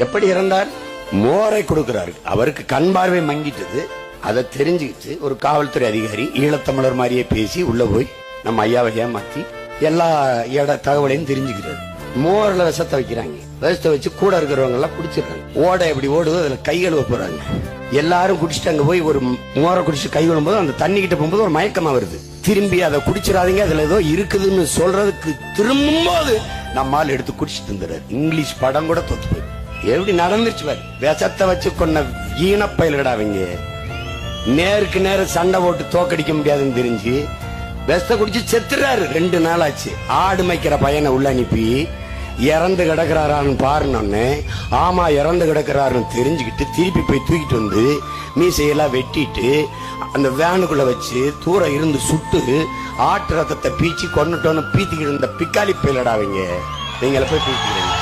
எப்படி இறந்தார்? மோரை கொடுக்கிறாரு அவருக்கு கண் பார்வை மங்கிட்டது. அதை தெரிஞ்சுக்கிட்டு ஒரு காவல்துறை அதிகாரி ஈழத்தமிழர் மாதிரியே பேசி உள்ள போய் நம்ம ஐயாவை ஏமாத்தி எல்லா இட தகவலையும் தெரிஞ்சுக்கிறாரு. மோரில் விஷத்தை வைக்கிறாங்க. விஷத்தை வச்சு கூட இருக்கிறவங்க எல்லாம் குடிச்சிடுறாங்க. ஓட எப்படி ஓடுது அதுல கை கழுவ போறாங்க. எல்லாரும் குடிச்சிட்டு அங்க போய் ஒரு மோரை குடிச்சு கை கழுவும் போது அந்த தண்ணி கிட்ட போகும்போது ஒரு மயக்கமா வருது. திரும்பி அதை குடிச்சிடாதீங்க அதுல ஏதோ இருக்குதுன்னு சொல்றதுக்கு திரும்பும்போது நம்மால் எடுத்து குடிச்சிட்டு இருந்துறாரு இங்கிலீஷ் படம் கூட தொத்து போயிருக்கு எப்படி நடந்துருச்சு பாரு. விஷத்தை வச்சு கொண்ட ஈனப்பயல்கடா அவங்க. நேருக்கு நேர சண்டை போட்டு தோக்கடிக்க முடியாதுன்னு தெரிஞ்சு விஷத்தை குடிச்சு செத்துறாரு. ரெண்டு நாள் ஆச்சு ஆடு மேய்க்கிற பையனை உள்ள அனுப்பி இறந்து கிடக்கிறாரான்னு பாருனோடனே ஆமா இறந்து கிடக்குறாருன்னு தெரிஞ்சுக்கிட்டு திருப்பி போய் தூக்கிட்டு வந்து மீசையெல்லாம் வெட்டிட்டு அந்த வேனுக்குள்ள வச்சு தூரம் இருந்து சுட்டு ஆட்டு ரத்தத்தை பீச்சி கொண்டுட்டோன்னு பீத்திக்கிட்டு இருந்த பிக்காலி பயிலடாவீங்க நீங்களை நீங்கள போய் பீத்திக்கிறீங்க